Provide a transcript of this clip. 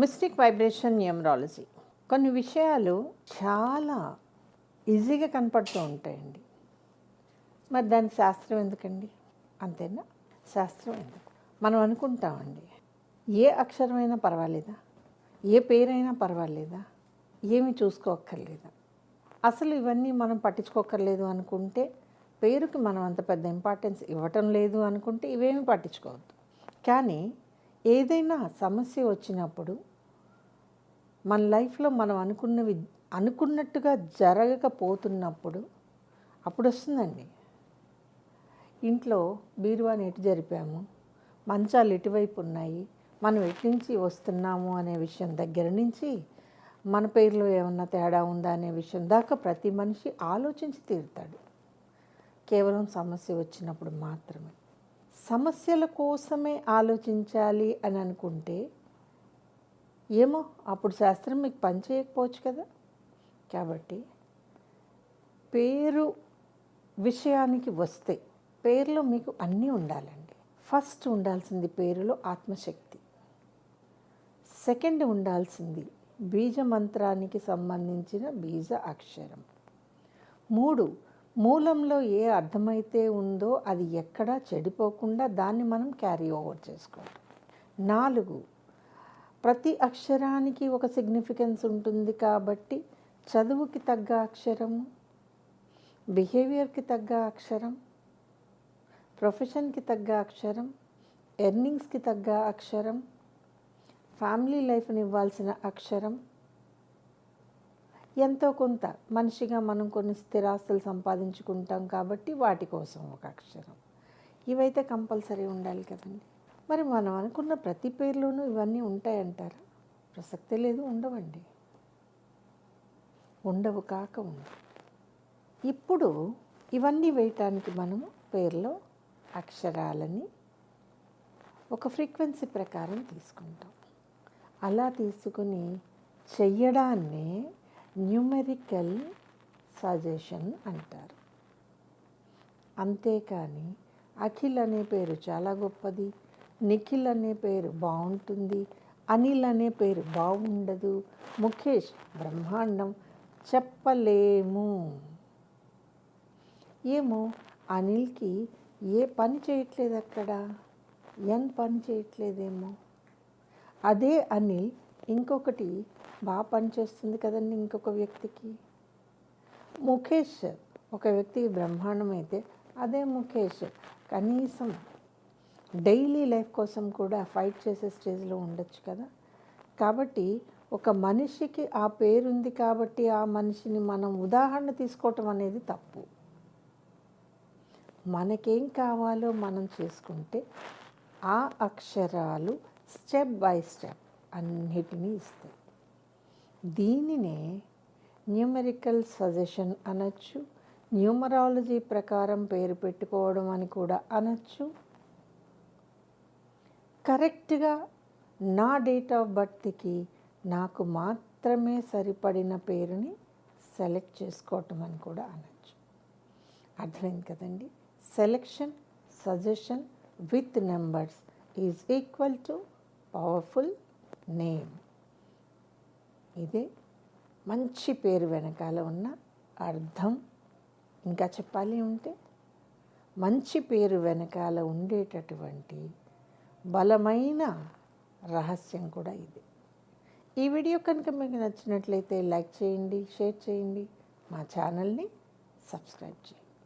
Mystic vibration numerology. కొన్ని విషయాలు చాలా ఈజీగా కనపడుతూ ఉంటాయండి. మరి దానికి శాస్త్రం ఎందుకండి? అంతేనా? శాస్త్రం ఎందుకు? మనం అనుకుంటామండి. ఏ అక్షరమైనా పర్వాలేదా? ఏ పేరైనా పర్వాలేదా? ఏమి చూసుకోక్కర్లేదా? అసలు ఇవన్నీ మనం పట్టించుకోక్కర్లేదు అనుకుంటే పేరుకి మనం అంత పెద్ద ఇంపార్టెన్స్ ఇవ్వటం లేదు అనుకుంటే ఇవేమి పట్టించుకోవద్దు. కానీ ఏదైనా సమస్య వచ్చినప్పుడు మన లైఫ్లో మనం అనుకున్నవి అనుకున్నట్టుగా జరగకపోతున్నప్పుడు అప్పుడు వస్తుందండి. ఇంట్లో బీరువాని ఎటు జరిపాము? మంచాలు ఎటువైపు ఉన్నాయి? మనం ఎటు నుంచి వస్తున్నాము అనే విషయం దగ్గర నుంచి మన పేరులో ఏమన్నా తేడా ఉందా అనే విషయం దాకా ప్రతి మనిషి ఆలోచించి తీరుతాడు. కేవలం సమస్య వచ్చినప్పుడు మాత్రమే. సమస్యల కోసమే ఆలోచించాలి అని అనుకుంటే ఏమో అప్పుడు శాస్త్రం మీకు పని చేయకపోవచ్చు కదా. కాబట్టి పేరు విషయానికి వస్తే పేరులో మీకు అన్నీ ఉండాలండి. ఫస్ట్ ఉండాల్సింది పేరులో ఆత్మశక్తి. సెకండ్ ఉండాల్సింది బీజ మంత్రానికి సంబంధించిన బీజ అక్షరం. మూడు మూలంలో ఏ అర్థమైతే ఉందో అది ఎక్కడా చెడిపోకుండా దాన్ని మనం క్యారీ ఓవర్ చేసుకోవాలి. నాలుగు ప్రతి అక్షరానికి ఒక సిగ్నిఫికెన్స్ ఉంటుంది కాబట్టి చదువుకి తగ్గ అక్షరం బిహేవియర్కి తగ్గ అక్షరం ప్రొఫెషన్కి తగ్గ అక్షరం ఎర్నింగ్స్కి తగ్గ అక్షరం ఫ్యామిలీ లైఫ్ని ఇవ్వాల్సిన అక్షరం. ఎంతో కొంత మనిషిగా మనం కొన్ని స్థిరాస్తులు సంపాదించుకుంటాం కాబట్టి వాటి కోసం ఒక అక్షరం. ఇవైతే కంపల్సరీ ఉండాలి కదండి. మరి మనం అనుకున్న ప్రతి పేర్లోనూ ఇవన్నీ ఉంటాయంటారా? ప్రసక్తే లేదు ఉండవండి. ఉండవు కాక ఉండవు. ఇప్పుడు ఇవన్నీ వేయటానికి మనము పేర్లో అక్షరాలని ఒక ఫ్రీక్వెన్సీ ప్రకారం తీసుకుంటాం. అలా తీసుకుని చెయ్యడాన్నే న్యూమెరికల్ సజెషన్ అంటారు. అంతేకాని అఖిల్ అనే పేరు చాలా గొప్పది. నిఖిల్ అనే పేరు బాగుంటుంది అనిల్ అనే పేరు బాగుండదు ముఖేష్ బ్రహ్మాండం చెప్పలేము. ఏమో అనిల్కి ఏ పని చేయట్లేదు అక్కడ? ఎన్ పని చేయట్లేదేమో? అదే అనిల్ ఇంకొకటి బాగా పనిచేస్తుంది కదండి ఇంకొక వ్యక్తికి. ముఖేష్ ఒక వ్యక్తికి బ్రహ్మాండం అయితే అదే ముఖేష్. కనీసం డైలీ లైఫ్ కోసం కూడా ఫైట్ చేసే స్టేజ్లో ఉండొచ్చు కదా? కాబట్టి ఒక మనిషికి ఆ పేరుంది కాబట్టి ఆ మనిషిని మనం ఉదాహరణ తీసుకోవటం అనేది తప్పు. మనకేం కావాలో మనం చేసుకుంటే ఆ అక్షరాలు స్టెప్ బై స్టెప్ అన్నిటినీ ఇస్తాయి. దీనినే న్యూమెరికల్ సజెషన్ అనొచ్చు న్యూమరాలజీ ప్రకారం పేరు పెట్టుకోవడం అని కూడా అనొచ్చు కరెక్ట్గా నా డేట్ ఆఫ్ బర్త్కి నాకు మాత్రమే సరిపడిన పేరుని సెలెక్ట్ చేసుకోవటం అని కూడా అనొచ్చు. అర్థమైంది కదండి? Selection suggestion with numbers is equal to powerful name. ఇదే మంచి పేరు వెనకాల ఉన్న అర్థం. ఇంకా చెప్పాలి ఉంటే మంచి పేరు వెనకాల ఉండేటటువంటి బలమైన రహస్యం కూడా ఇది. ఈ వీడియో కనుక మీకు నచ్చినట్లయితే లైక్ చేయండి షేర్ చేయండి మా ఛానల్ని సబ్స్క్రైబ్ చేయండి.